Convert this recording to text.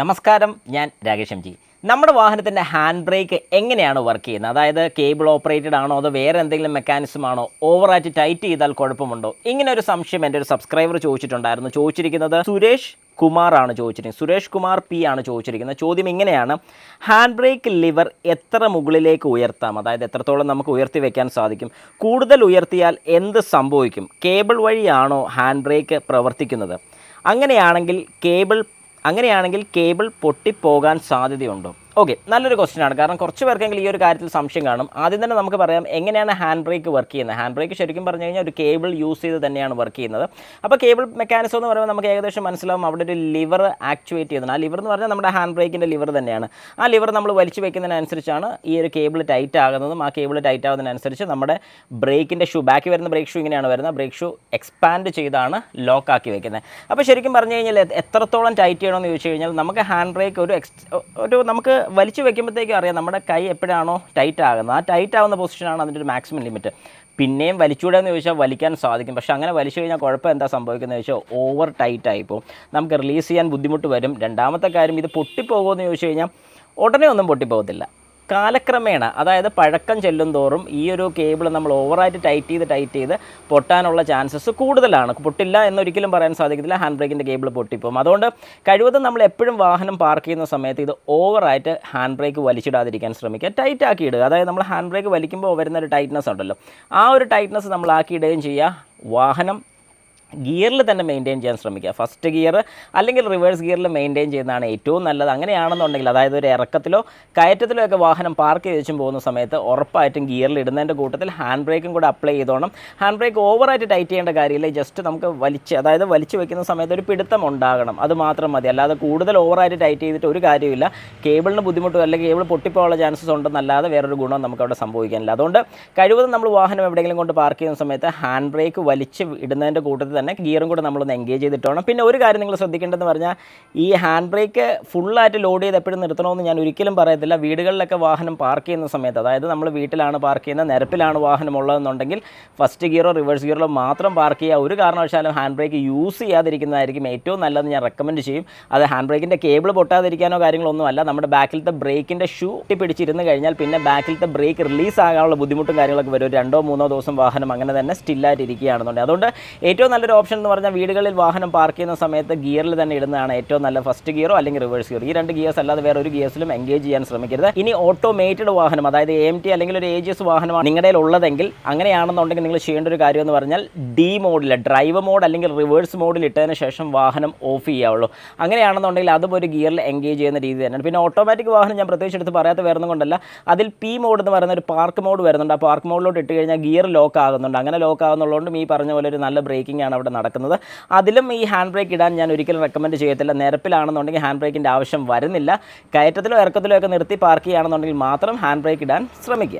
നമസ്കാരം ഞാൻ Rakesh M G. നമ്മുടെ വാഹനത്തിന്റെ ഹാൻഡ് ബ്രേക്ക് എങ്ങനെയാണ് വർക്ക് ചെയ്യുന്നത്? അതായത് കേബിൾ ഓപ്പറേറ്റഡ് ആണോ അതോ വേറെ എന്തെങ്കിലും മെക്കാനിസം ആണോ? ഓവറായിട്ട് ടൈറ്റ് ചെയ്താൽ കുഴപ്പമുണ്ടോ? ഇങ്ങനെ ഒരു സംശയം എന്റെ ഒരു സബ്സ്ക്രൈബർ ചോദിച്ചിട്ടുണ്ടായിരുന്നു. ചോദിച്ചിരിക്കുന്നത് സുരേഷ് കുമാർ ആണ് ചോദിച്ചിരിക്കുന്നത്. സുരേഷ് കുമാർ പി ആണ് ചോദിച്ചിരിക്കുന്നത്. ചോദ്യം ഇങ്ങനെയാണ്. ഹാൻഡ് ബ്രേക്ക് ലിവർ എത്ര മുകളിലേക്ക് ഉയർത്താം? അതായത് എത്രത്തോളം നമുക്ക് ഉയർത്തി വയ്ക്കാൻ സാധിക്കും? കൂടുതൽ ഉയർത്തിയാൽ എന്ത് സംഭവിക്കും? കേബിൾ വഴിയാണോ ഹാൻഡ് ബ്രേക്ക് പ്രവർത്തിക്കുന്നത്? അങ്ങനെയാണെങ്കിൽ കേബിൾ അങ്ങനെയാണെങ്കിൽ കേബിൾ പൊട്ടിപ്പോകാൻ സാധ്യതയുണ്ടോ? ഓക്കെ നല്ലൊരു ക്വസ്റ്റ്യൻ ആണ്. കാരണം കുറച്ച് പേർക്കെങ്കിലും ഈ ഒരു കാര്യത്തിൽ സംശയം കാണും. ആദ്യം തന്നെ നമുക്ക് പറയാം എങ്ങനെയാണ് ഹാൻഡ് ബ്രേക്ക് വർക്ക് ചെയ്യുന്നത്? ഹാൻഡ് ബ്രേക്ക് ശരിക്കും പറഞ്ഞു കഴിഞ്ഞാൽ ഒരു കേബിൾ യൂസ് ചെയ്ത് തന്നെയാണ് വർക്ക് ചെയ്യുന്നത്. അപ്പോൾ കേബിൾ മെക്കാനിസം എന്ന് പറയുമ്പോൾ നമുക്ക് ഏകദേശം മനസ്സിലാവും അവിടെ ഒരു ലിവർ ആക്ടിവേറ്റ് ചെയ്യുന്നത് ആ ലിവർ എന്ന് പറഞ്ഞാൽ നമ്മുടെ ഹാൻഡ് ബ്രേക്കിന്റെ ലിവർ തന്നെയാണ്. ആ ലിവർ നമ്മൾ വലിച്ചു വെക്കുന്നതിനനുസരിച്ചാണ് ഈ ഒരു കേബിൾ ടൈറ്റ് ആകുന്നതും ആ കേബിൾ ടൈറ്റ് ആകുന്നതിനനുസരിച്ച് നമ്മുടെ ബ്രേക്കിന്റെ ഷൂ ബാക്കി വരുന്ന ബ്രേക്ക് ഷൂ ഇങ്ങനെയാണ് വരുന്നത്. ബ്രേക്ക് ഷൂ എക്സ്പാൻഡ് ചെയ്താണ് ലോക്ക് ആക്കി വെക്കുന്നത്. അപ്പോൾ ശരിക്കും പറഞ്ഞു കഴിഞ്ഞാൽ എത്രത്തോളം ടൈറ്റ് ചെയ്യണമെന്ന് ചോദിച്ചു കഴിഞ്ഞാൽ നമുക്ക് ഹാൻഡ് ബ്രേക്ക് ഒരു എക്സ് ഒരു നമുക്ക് വലിച്ചു വെക്കുമ്പോഴത്തേക്കും അറിയാം നമ്മുടെ കൈ എപ്പോഴാണോ ടൈറ്റ് ആകുന്നത്. ആ ടൈറ്റ് ആവുന്ന പൊസിഷനാണ് അതിന്റെ ഒരു മാക്സിമം ലിമിറ്റ് പിന്നെയും വലിച്ചുകൂടെയെന്ന് ചോദിച്ചാൽ വലിക്കാൻ സാധിക്കും. പക്ഷേ അങ്ങനെ വലിച്ചു കഴിഞ്ഞാൽ കുഴപ്പം എന്താ സംഭവിക്കുന്നത് ചോദിച്ചാൽ ഓവർ ടൈറ്റ് ആയിപ്പോൾ നമുക്ക് റിലീസ് ചെയ്യാൻ ബുദ്ധിമുട്ട് വരും. രണ്ടാമത്തെ കാര്യം ഇത് പൊട്ടിപ്പോകുമെന്ന് ചോദിച്ചു കഴിഞ്ഞാൽ ഉടനെ ഒന്നും പൊട്ടിപ്പോകത്തില്ല. കാലക്രമേണ അതായത് പഴക്കം ചെല്ലും തോറും ഈ ഒരു കേബിൾ നമ്മൾ ഓവറായിട്ട് ടൈറ്റ് ചെയ്ത് ടൈറ്റ് ചെയ്ത് പൊട്ടാനുള്ള ചാൻസസ് കൂടുതലാണ്. പൊട്ടില്ല എന്നൊരിക്കലും പറയാൻ സാധിക്കത്തില്ല. ഹാൻഡ് ബ്രേക്കിന്റെ കേബിൾ പൊട്ടിപ്പോകും അതുകൊണ്ട് കഴിവതും നമ്മൾ എപ്പോഴും വാഹനം പാർക്ക് ചെയ്യുന്ന സമയത്ത് ഇത് ഓവറായിട്ട് ഹാൻഡ് ബ്രേക്ക് വലിച്ചിടാതിരിക്കാൻ ശ്രമിക്കുക. ടൈറ്റ് ആക്കി ഇടുക. അതായത് നമ്മൾ ഹാൻഡ് ബ്രേക്ക് വലിക്കുമ്പോൾ വരുന്ന ഒരു ടൈറ്റ്നസ് ഉണ്ടല്ലോ. ആ ഒരു ടൈറ്റ്നസ് നമ്മൾ ആക്കിയിടുകയും ചെയ്യുക. വാഹനം ഗിയറിൽ തന്നെ മെയിന്റെയിൻ ചെയ്യാൻ ശ്രമിക്കുക. ഫസ്റ്റ് ഗിയർ അല്ലെങ്കിൽ റിവേഴ്സ് ഗിയറിൽ മെയിന്റെയിൻ ചെയ്യുന്നതാണ് ഏറ്റവും നല്ലത്. അങ്ങനെയാണെന്നുണ്ടെങ്കിൽ അതായത് ഒരു ഇറക്കത്തിലോ കയറ്റത്തിലോ ഒക്കെ വാഹനം പാർക്ക് ചെയ്ത് വെച്ചും പോകുന്ന സമയത്ത് ഉറപ്പായിട്ടും ഗിയറിൽ ഇടുന്നതിന്റെ കൂട്ടത്തിൽ ഹാൻഡ് ബ്രേക്കും കൂടെ അപ്ലൈ ചെയ്തോണം. ഹാൻഡ് ബ്രേക്ക് ഓവറായിട്ട് ടൈറ്റ് ചെയ്യേണ്ട കാര്യമില്ല. ജസ്റ്റ് നമുക്ക് വലിച്ച് അതായത് വലിച്ചു വെക്കുന്ന സമയത്ത് ഒരു പിടുത്തം ഉണ്ടാകണം. അത് മാത്രം മതി. അല്ലാതെ കൂടുതൽ ഓവറായിട്ട് ടൈറ്റ് ചെയ്തിട്ട് ഒരു കാര്യമില്ല കേബിളിന് ബുദ്ധിമുട്ടും അല്ലെങ്കിൽ കേബിൾ പൊട്ടിപ്പോകാനുള്ള ചാൻസസ് ഉണ്ടെന്നല്ലാതെ വേറൊരു ഗുണം നമുക്ക് അവിടെ സംഭവിക്കാനില്ല. അതുകൊണ്ട് കഴിവതും നമ്മൾ വാഹനം എവിടെയെങ്കിലും കൊണ്ട് പാർക്ക് ചെയ്യുന്ന സമയത്ത് ഹാൻഡ് ബ്രേക്ക് വലിച്ച് ഇടുന്നതിന്റെ കൂട്ടത്തിൽ തന്നെ ഗിയറും കൂടെ നമ്മളൊന്ന് എൻഗേജ് ചെയ്തിട്ട് വേണം. പിന്നെ ഒരു കാര്യം നിങ്ങൾ ശ്രദ്ധിക്കേണ്ടതെന്ന് പറഞ്ഞാൽ ഈ ഹാൻഡ് ബ്രേക്ക് ഫുള്ളായിട്ട് ലോഡ് ചെയ്ത് എപ്പോഴും നിർത്തണമെന്ന് ഞാൻ ഒരിക്കലും പറയത്തില്ല. വീടുകളിലൊക്കെ വാഹനം പാർക്ക് ചെയ്യുന്ന സമയത്ത് അതായത് നമ്മൾ വീട്ടിലാണ് പാർക്ക് ചെയ്യുന്നത് നിരപ്പിലാണ് വാഹനം ഉള്ളതെന്നുണ്ടെങ്കിൽ ഫസ്റ്റ് ഗിയറോ റിവേഴ്സ് ഗിയറോ മാത്രം പാർക്ക് ചെയ്യുക. ഒരു കാരണവശാലും ഹാൻഡ് ബ്രേക്ക് യൂസ് ചെയ്യാതിരിക്കുന്നതായിരിക്കും ഏറ്റവും നല്ലതെന്ന് ഞാൻ റെക്കമെൻഡ് ചെയ്യും. അത് ഹാൻഡ് ബ്രേക്കിന്റെ കേബിൾ പൊട്ടാതിരിക്കാനോ കാര്യങ്ങളൊന്നും അല്ല. നമ്മുടെ ബാക്കിലത്തെ ബ്രേക്കിന്റെ ഷൂ പിടിച്ചിരുന്ന് കഴിഞ്ഞാൽ പിന്നെ ബാക്കിലത്തെ ബ്രേക്ക് റിലീസ് ആകാനുള്ള ബുദ്ധിമുട്ടും കാര്യങ്ങളൊക്കെ വരും. രണ്ടോ മൂന്നോ ദിവസം വാഹനം അങ്ങനെ തന്നെ സ്റ്റില്ലായിട്ട് ഇരിക്കുകയാണെന്നുണ്ടെങ്കിൽ. അതുകൊണ്ട് ഏറ്റവും നല്ലൊരു ഓപ്ഷൻ എന്ന് പറഞ്ഞാൽ വീടുകളിൽ വാഹനം പാർക്ക് ചെയ്യുന്ന സമയത്ത് ഗിയറിൽ തന്നെ ഇടുന്നതാണ് ഏറ്റവും നല്ല ഫസ്റ്റ് ഗിയറോ അല്ലെങ്കിൽ റിവേഴ്സ് ഗിയർ ഈ രണ്ട് ഗിയേഴ്സ് അല്ലാതെ വേറെ ഒരു ഗിയേഴ്സിലും എൻഗേജ് ചെയ്യാൻ ശ്രമിക്കരുത്. ഇനി ഓട്ടോമേറ്റഡ് വാഹനം അതായത് എം ടി അല്ലെങ്കിൽ ഒരു ജി എസ് വാഹനമാണ് നിങ്ങളുടെ ഉള്ളതെങ്കിൽ അങ്ങനെയാണെന്നുണ്ടെങ്കിൽ നിങ്ങൾ ചെയ്യേണ്ട ഒരു കാര്യം എന്ന് പറഞ്ഞാൽ ഡി മോഡിൽ ഡ്രൈവ് മോഡ് അല്ലെങ്കിൽ റിവേഴ്സ് മോഡിൽ ഇട്ടതിന് ശേഷം വാഹനം ഓഫ് ചെയ്യാവുള്ളൂ. അങ്ങനെയാണെന്നുണ്ടെങ്കിൽ അതും ഒരു ഗിയറിൽ എൻഗേജ് ചെയ്യുന്ന രീതി തന്നെയാണ്. പിന്നെ ഓട്ടോമാറ്റിക് വാഹനം ഞാൻ പ്രത്യേകിച്ച് എടുത്ത് പറയാത്ത വേറെ കൊണ്ടല്ല. അതിൽ പി മോഡ് എന്ന് പറയുന്ന ഒരു പാർക്ക് മോഡ് വരുന്നുണ്ട്. ആ പാർക്ക് മോഡിലോട്ട് ഇട്ട് കഴിഞ്ഞാൽ ഗിയർ ലോക്ക് ആകുന്നുണ്ട്. അങ്ങനെ ലോക്ക് ആകുന്നുള്ളതുകൊണ്ടും ഈ പറഞ്ഞ പോലെ ഒരു നല്ല ബ്രേക്കിംഗ് ആണ് അവിടെ നടക്കുന്നത്. അതിലും ഈ ഹാൻഡ് ബ്രേക്ക് ഇടാൻ ഞാൻ ഒരിക്കലും റെക്കമെൻഡ് ചെയ്യത്തില്ല. നിരപ്പിലാണെന്നുണ്ടെങ്കിൽ ഹാൻഡ് ബ്രേക്കിന്റെ ആവശ്യം വരുന്നില്ല. കയറ്റത്തിലോ ഇറക്കത്തിലോ ഒക്കെ നിർത്തി പാർക്ക് ചെയ്യുകയാണെന്നുണ്ടെങ്കിൽ മാത്രം ഹാൻഡ് ബ്രേക്ക് ഇടാൻ ശ്രമിക്കുക.